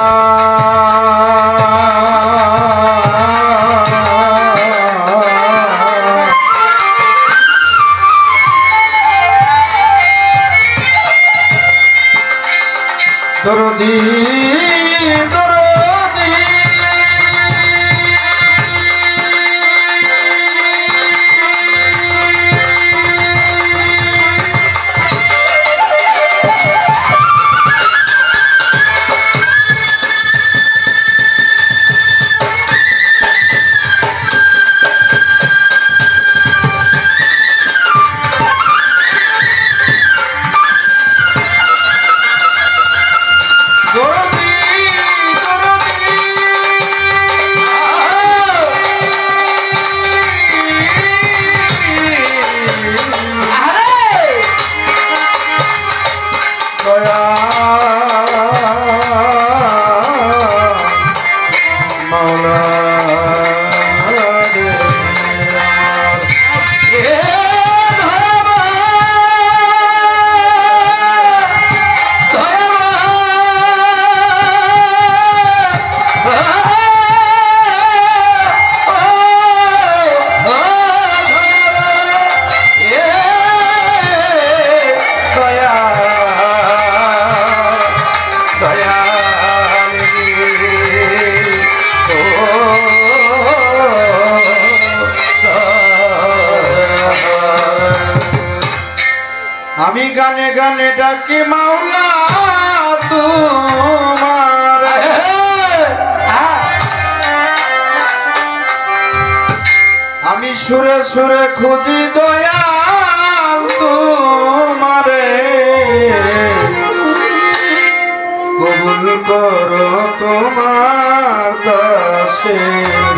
Tchau. সুরে সুরে খুঁজি দয়াল তোমারে। কবুল করো তোমার দাসের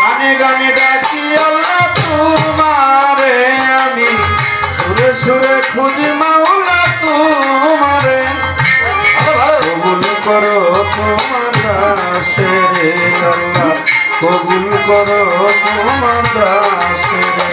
গানে গানে ডাকি আল্লাহ তোমারে আমি। সুরে সুরে খুঁজি মাওলা কবুল করো তোমার দাসেরে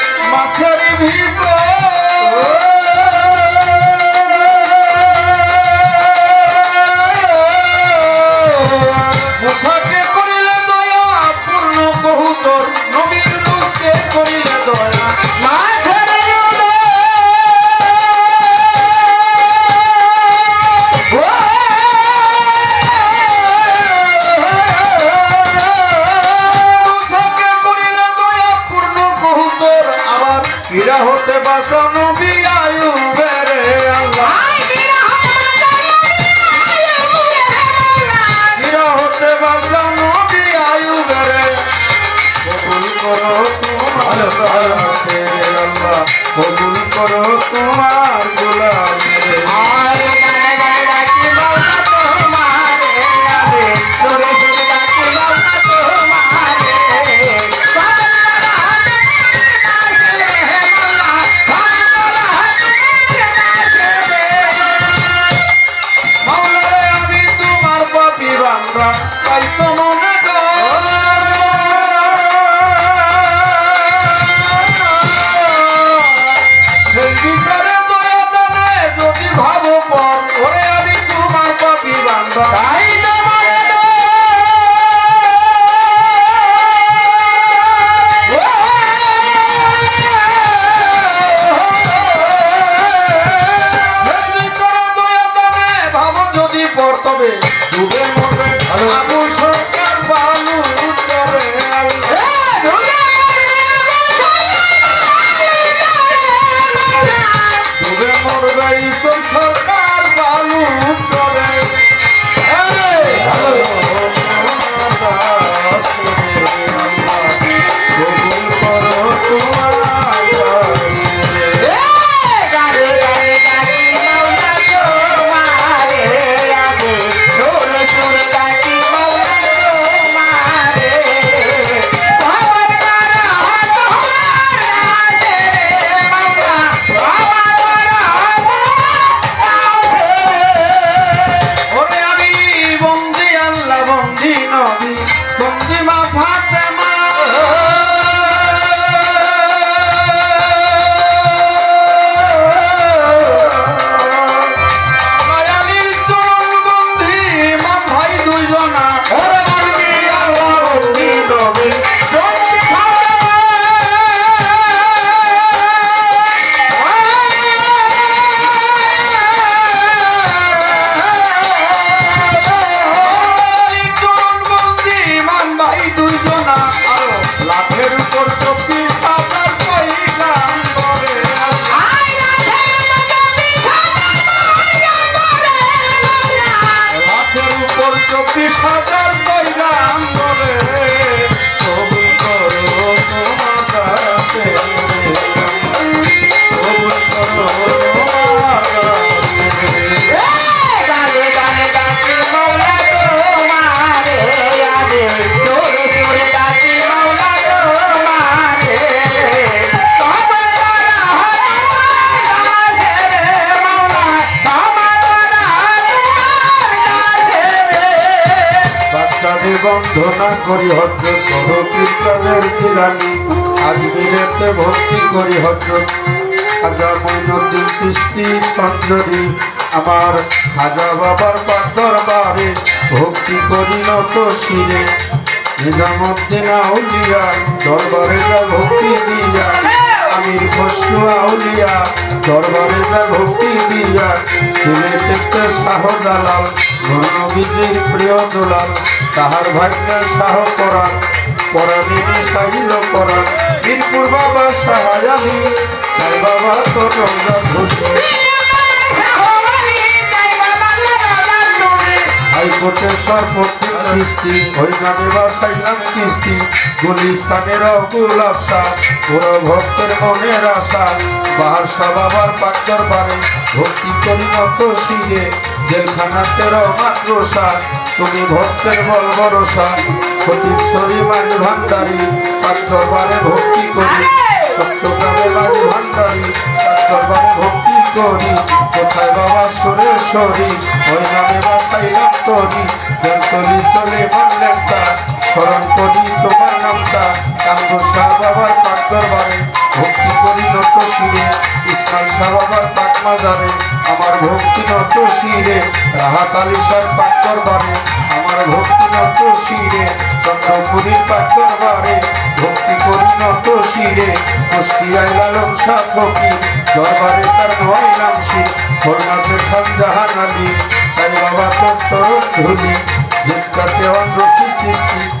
মাছের করিলে হতে বাসা নবী আয়ুবের আল্লাহ। কিরা হতে বাসা নবী আয়ুবের কবুল করো তোমার দাসের আল্লাহ। কবুল করো তোমার চব্বিশ হাজার বন্ধনা করি হজরত কিরানি আজমিরেতে ভক্তি করি হজরত খাজা মইনুদ্দিন সৃষ্টি সঞ্জরি আমার খাজা বাবার পাক দরবারে ভক্তি করি নত শিরে। নিজামুদ্দিন আউলিয়া, দরবারে যা ভক্তি দিয়া। আমির খসরু আউলিয়া দরবারে যা ভক্তি দিয়া শিরে দেখতে শাহজালাল ধর্মবিজির প্রিয় দোলাল, তাহার ভাগ্যে শাহ করান পরাণিনী সাহিল করান বীরপুর বাবা শাহাজালি সাই বাবা তো রমজা হাইকোর্টের সর্বত্র সৃষ্টি ওই নামে বাসাইলাম কিস্তি গুলিস্তানের অকুল আশা পুরো ভক্তের মনের আশা বাহারসা বাবার পাকর বারে ভক্তি করি মত শিরে জেলখানাতে মাদ্রসা তুমি ভক্তের বল ভরসা ফটিকশ্বরী মাঝ ভান্ডারি পাকর বারে ভক্তি করি সত্যগ্রামে মাঝ ভান্ডারি পাকর বারে ভক্তি করি। কোথায় বাবা সুরেশ্বরী ওই নামে বাসাইলাম করি। বেলতলি চলে মানলেনটা স্মরণ করি তোমার নামটা। কাঙ্গ শাহ বাবার পাক দরবারে। ভক্তি করি নত শিরে ইসমাইল শাহ বাবার পাক মাজারে, আমার ভক্তি নত শিরে রাহাত আলী শাহ পাক আমার ভক্তি নত শিরে, চন্দ্রপুরীর পাক দরবারে, ভক্তি করি নত শিরে মুস্কিয়ায় লালন শাহ দরবারে তার নয়লাম শির খোলনাথের খান জাহান আলী সাই বাবা তোর ধুলি জিৎকা দেওয়ান রশি সৃষ্টি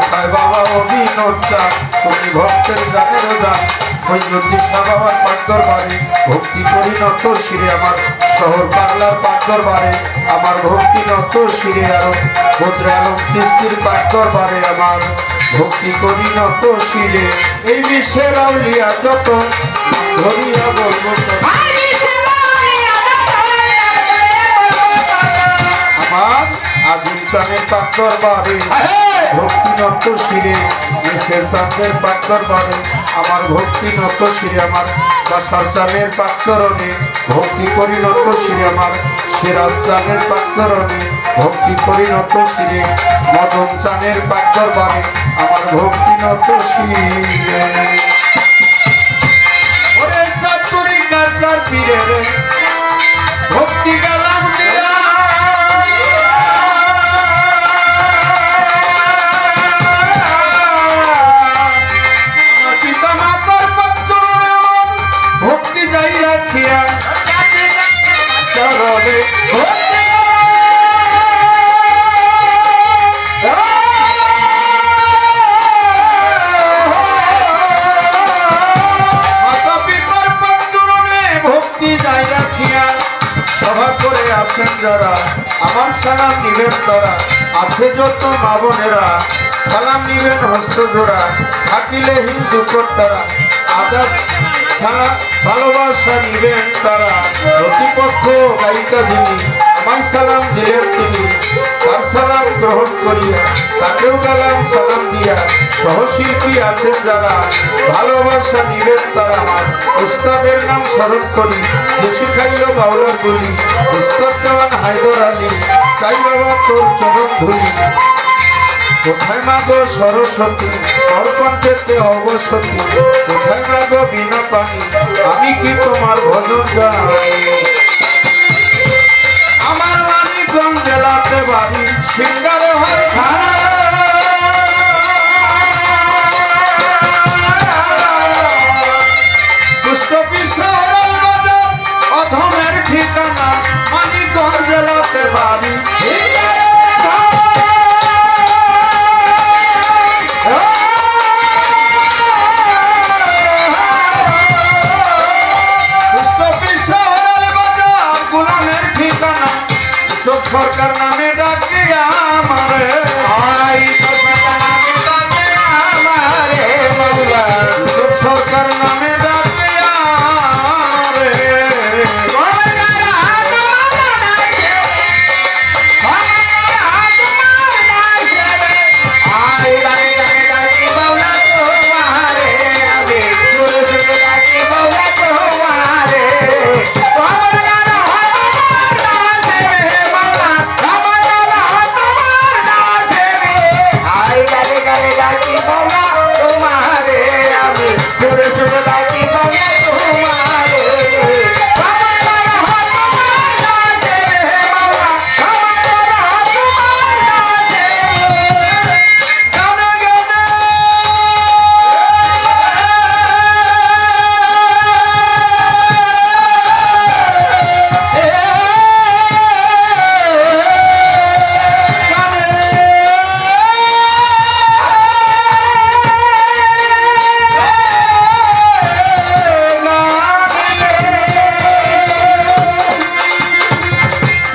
কোথায় বাবা অভিনব তুমি ভক্তের জান হৈনদী শাহ বাবার পাক দরবারে ভক্তি করি নত শিরে আমার। শহর বাংলার পাক দরবারে আমার ভক্তি নত শিরে আরও। ভদ্রে আলম সৃষ্টির পাক দরবারে আমার ভক্তি করি নত শিরে। এই বিশ্বের আউলিয়া যত, ধরিয়া বলব আজিম চাঁদের পাক দরবারে। ভক্তি নত শিরে দেশের চাঁদের পাক দরবারে। আমার ভক্তি নত শিরে আমার বাসার চাঁদের পাক চরণে। ভক্তি করি নত শিরে আমার সেরাজ চাঁদের পাক চরণে। ভক্তি করি নত শিরে মদন চাঁদের পাক দরবারে। আমার ভক্তি নত শিরে ভক্তি গালাম সালাম নিবেন তারা। আছে যত মা বোনেরা, সালাম নিবেন হস্ত জোড়া থাকিলে হিন্দু কর্তারা। আজাদ সালা, ভালোবাসা নিবেন তারা। প্রতিপক্ষ গায়িকা যিনি, আমায় সালাম দিলেন তিনি। গ্রহণ করিয়া তাকেও গেলাম সালাম দিয়া সহশিল্পী আছেন যারা। ভালোবাসা নিবেন তারা উস্তাদের নাম স্মরণ করি। যে শিখাইল বাউলার বলি। উস্তাদ দেওয়ান হায়দর আলী। চাই বাবা তোর চরণ ধুলি। কোথায় মাগো সরস্বতী? তোর কণ্ঠেতে অবসতী। কোথায় মাগো বিনা পানি? আমি কি তোমার ভজন গাই আমার মানিকগঞ্জ জেলাতে বাড়ি। সিঙ্গারে সরকার নামে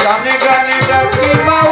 Ganega, Ganega, Ganega, Ganega, Ganega, Ganega, Ganega, Ganega,